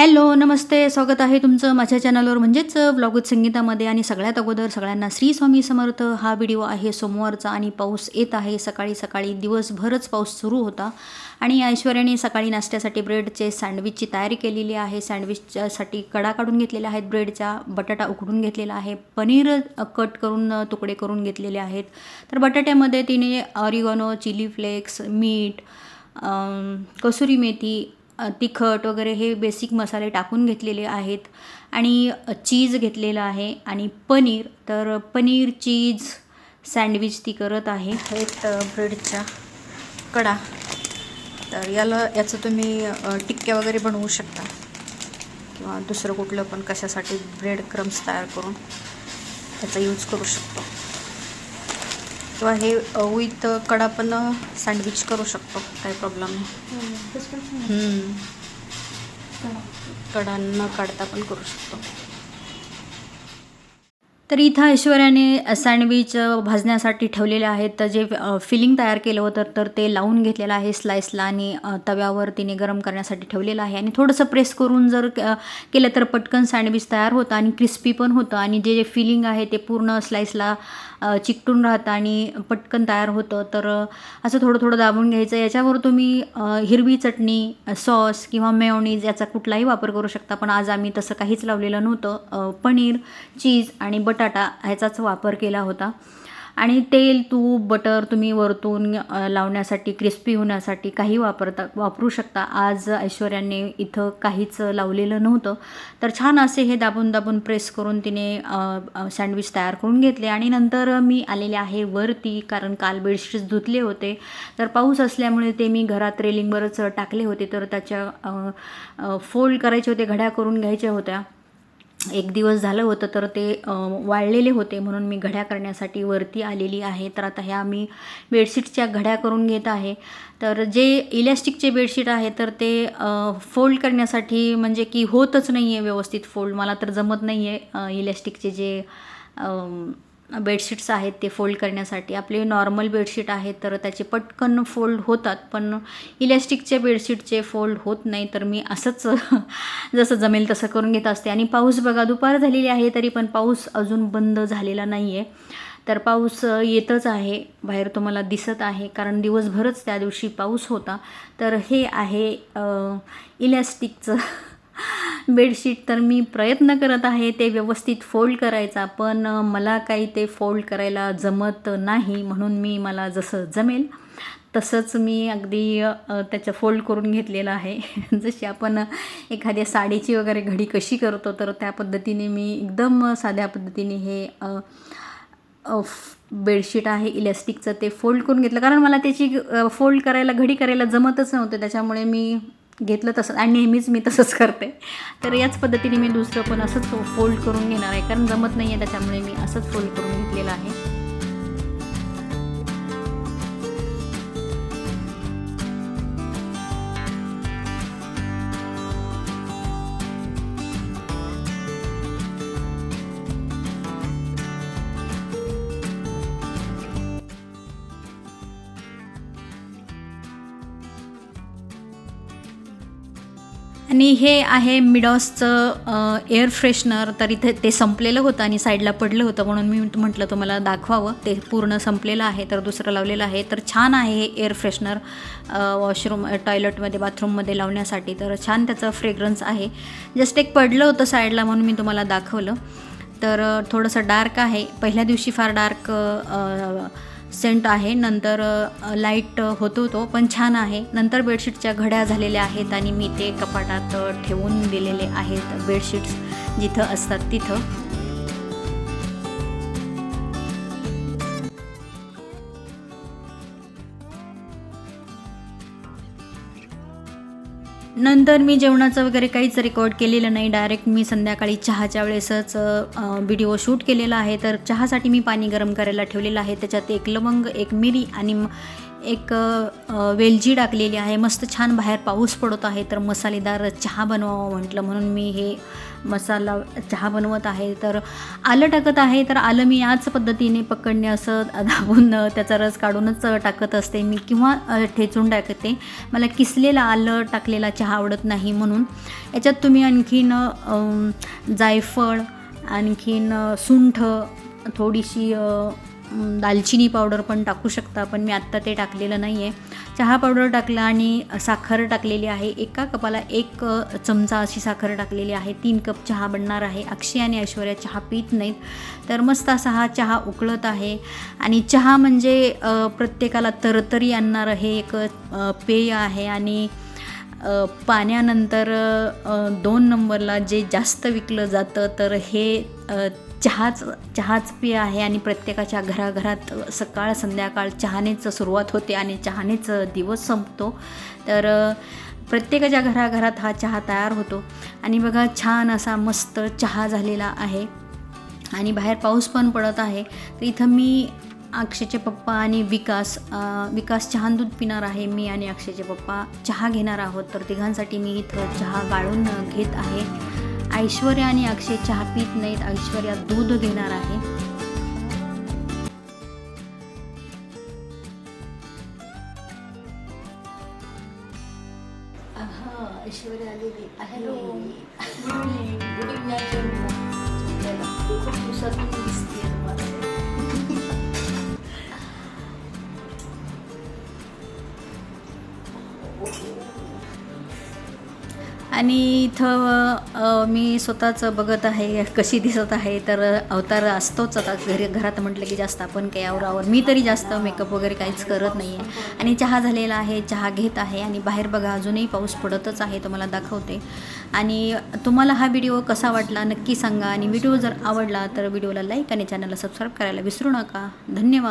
Hello नमस्ते. स्वागत आहे तुमचं माझ्या चॅनलवर. म्हणजेच ब्लॉग विथ संगीतामध्ये आणि सगळ्यात अगोदर सगळ्यांना श्री स्वामी समर्थ हा व्हिडिओ आहे. सोमवारचा आणि पाऊस येत आहे. सकाळी सकाळी दिवसभरच पाऊस सुरू होता आणि ऐश्वर्याने सकाळी नाश्त्यासाठी ब्रेडचे सँडविचची तयारी केलेली आहे. सँडविचसाठी कडा काढून घेतलेल्या आहेत. ब्रेडच्या बटाटा उकडून घेतलेला आहे. पनीर कट करून तुकडे करून घेतलेले आहेत. तर बटाट्यामध्ये तिने ऑरिगोनो चिली फ्लेक्स मीठ कसुरी मेथी तिखट वगैरे हे बेसिक मसाले टाकून घेतलेले आहेत. आणि चीज घेतलेलं आहे आणि पनीर. तर पनीर चीज सँडविच ती करत आहे. एक ब्रेडच्या कडा. तर याला याचं तुम्ही टिक्क्या वगैरे बनवू शकता. किंवा दुसरं कुठलं पण कशासाठी ब्रेड क्रम्स तयार करून त्याचा यूज करू शकता. किंवा हे विथ कडा पण सँडविच करू शकतो. काही प्रॉब्लेम नाही. कडा न काढता पण करू शकतो. तर इथं ऐश्वर्याने सँडविच भाजण्यासाठी ठेवलेले आहेत. तर जे फिलिंग तयार केलं होतं तर ते लावून घेतलेलं आहे स्लाइसला आणि तव्यावर तिने गरम करण्यासाठी ठेवलेलं आहे. आणि थोडंसं प्रेस करून जर केलं तर पटकन सँडविच तयार होतं आणि क्रिस्पी पण होतं. आणि जे जे फिलिंग आहे ते पूर्ण स्लाइसला चिकटून राहतं आणि पटकन तयार होतं. तर असं थोडं थोडं दाबून घ्यायचं. याच्यावर तुम्ही हिरवी चटणी सॉस किंवा मेयोनीज याचा कुठलाही वापर करू शकता. पण आज आम्ही तसं काहीच लावलेलं नव्हतं. पनीर चीज आणि बटाटा ह्याचाच वापर केला होता. आणि तेल तूप बटर तुम्ही वरतून लावण्यासाठी क्रिस्पी होण्यासाठी काही वापरता वापरू शकता. आज ऐश्वर्याने इथं काहीच लावलेलं नव्हतं. तर छान असे हे दाबून दाबून प्रेस करून तिने सँडविच तयार करून घेतले. आणि नंतर मी आलेले आहे वरती कारण काल बेडशीट्स धुतले होते. तर पाऊस असल्यामुळे ते मी घरात रेलिंगवरच टाकले होते. तर त्याच्या फोल्ड करायचे होते घड्या करून घ्यायच्या होत्या. एक दिवस झालं होतं तर ते वाळलेले होते म्हणून मी घड्या करण्यासाठी वरती आलेली आहे. तर आता ह्या मी बेडशीटच्या घड्या करून घेत आहे. तर जे इलॅस्टिकचे बेडशीट आहे तर ते फोल्ड करण्यासाठी म्हणजे की होतच नाही आहे व्यवस्थित फोल्ड. मला तर जमत नाही आहे इलॅस्टिकचे जे बेडशीट्स आहेत ते फोल्ड करण्यासाठी. आपले नॉर्मल बेडशीट आहेत तर त्याचे पटकन फोल्ड होतात पण इलॅस्टिकचे बेडशीटचे फोल्ड होत नाही तर मी असंच जसं जमेल तसं करून घेत असते. आणि पाऊस बघा दुपार झालेली आहे तरी पण पाऊस अजून बंद झालेला नाही आहे तर पाऊस येतच आहे बाहेर तुम्हाला दिसत आहे कारण दिवसभरच त्या दिवशी पाऊस होता. तर हे आहे इलॅस्टिकचं बेडशीट तर मी प्रयत्न करत आहे ते व्यवस्थित फोल्ड करायचा पण मला काही ते फोल्ड करायला जमत नाही म्हणून मी मला जसं जमेल तसंच मी अगदी त्याचं फोल्ड करून घेतलेलं आहे. जशी आपण एखाद्या साडीची वगैरे घडी कशी करतो तर त्या पद्धतीने मी एकदम साध्या पद्धतीने हे बेडशीट आहे इलॅस्टिकचं ते फोल्ड करून घेतलं. कारण मला त्याची फोल्ड करायला घडी करायला जमतच नव्हतं. त्याच्यामुळे मी घेतलं तसं आणि नेहमीच मी तसंच करते. तर याच पद्धतीने मी दुसरं पण असंच फोल्ड करून घेणार आहे. कारण जमत नाही आहे त्याच्यामुळे मी असंच फोल्ड करून घेतलेलं आहे. आणि हे आहे मिडॉसचं एअर फ्रेशनर तर इथे ते संपलेलं होतं आणि साईडला पडलं होतं म्हणून मी म्हटलं तुम्हाला दाखवावं. ते पूर्ण संपलेलं आहे तर दुसरं लावलेलं आहे. तर छान आहे हे एअर फ्रेशनर वॉशरूम टॉयलेटमध्ये बाथरूममध्ये लावण्यासाठी. तर छान त्याचं फ्रेग्रन्स आहे. जस्ट एक पडलं होतं साईडला म्हणून मी तुम्हाला दाखवलं. तर थोडंसं डार्क आहे. पहिल्या दिवशी फार डार्क सेंट आहे. नंतर लाइट होतो तो पण छान आहे. नंतर बेडशीटच्या घड्या झालेल्या आहेत आणि मी ते कपाटात ठेवून दिलेले आहेत बेडशीट्स जिथं असतात तिथं. नंतर मी जेवणाचं वगैरे काहीच रेकॉर्ड केलेलं नाही. डायरेक्ट मी संध्याकाळी चहाच्या वेळेसच व्हिडिओ शूट केलेला आहे. तर चहासाठी मी पाणी गरम करायला ठेवलेलं आहे. त्याच्यात एक लवंग एक मिरी आणि एक वेलजी वेलची टाकलेली आहे. मस्त छान बाहेर पाऊस पडत आहे तर मसालेदार चहा बनवावा म्हटलं. म्हणून मी हे मसाला चहा बनवत आहे. तर आलं टाकत आहे तर आलं मी याच पद्धतीने पकडणे असं दाबून त्याचा रस काढूनच टाकत असते मी. किंवा ठेचून टाकते. मला किसलेलं आलं टाकलेला चहा आवडत नाही म्हणून. याच्यात तुम्ही आणखीन जायफळ आणखीन सुंठ थोडीशी दालचिनी पावडर पण टाकू शकता पण मी आत्ता ते टाकलेलं नाही आहे चहा पावडर टाकला आणि साखर टाकलेली आहे. एका कपाला एक चमचा अशी साखर टाकलेली आहे. तीन कप चहा बनणार आहे. अक्षय आणि ऐश्वर्या चहा पित नाहीत. तर मस्त असा हा चहा उकळत आहे. आणि चहा म्हणजे प्रत्येकाला तरतरी आणणारं हे एक पेय आहे आणि पाण्यानंतर दोन नंबरला जे जास्त विकलं जातं तर हे चहाच चहाच पेय आहे आणि प्रत्येकाच्या घराघरात सकाळ संध्याकाळ चहानेच सुरुवात होते आणि चहानेच दिवस संपतो. तर प्रत्येकाच्या घराघरात हा चहा तयार होतो. आणि बघा छान असा मस्त चहा झालेला आहे. आणि बाहेर पाऊस पण पडत आहे. तर इथं मी अक्षयचे पप्पा आणि विकास विकास चहा दूध पिणार आहे. मी आणि अक्षयचे पप्पा चहा घेणार आहोत. तर तिघांसाठी मी इथं चहा गाळून घेत आहे. ऐश्वर्या आणि अक्षय चहा पित नाहीत. ऐश्वर्या दूध घेणार आहे. ऐश्वर्या आलेली. हॅलो. Good evening. खूप दिवसातून दिसते आणि इथं मी स्वतःच बघत आहे कशी दिसत आहे तर अवतार असतोच आता. घरी घरात म्हटलं की जास्त आपण काही आवरावर मी तरी जास्त मेकअप वगैरे काहीच करत नाही आहे आणि चहा झालेला आहे चहा घेत आहे आणि बाहेर बघा अजूनही पाऊस पडतच आहे तुम्हाला दाखवते. आणि तुम्हाला हा व्हिडिओ कसा वाटला नक्की सांगा. आणि व्हिडिओ जर आवडला तर व्हिडिओला लाईक आणि चॅनलला सबस्क्राईब करायला विसरू नका. धन्यवाद.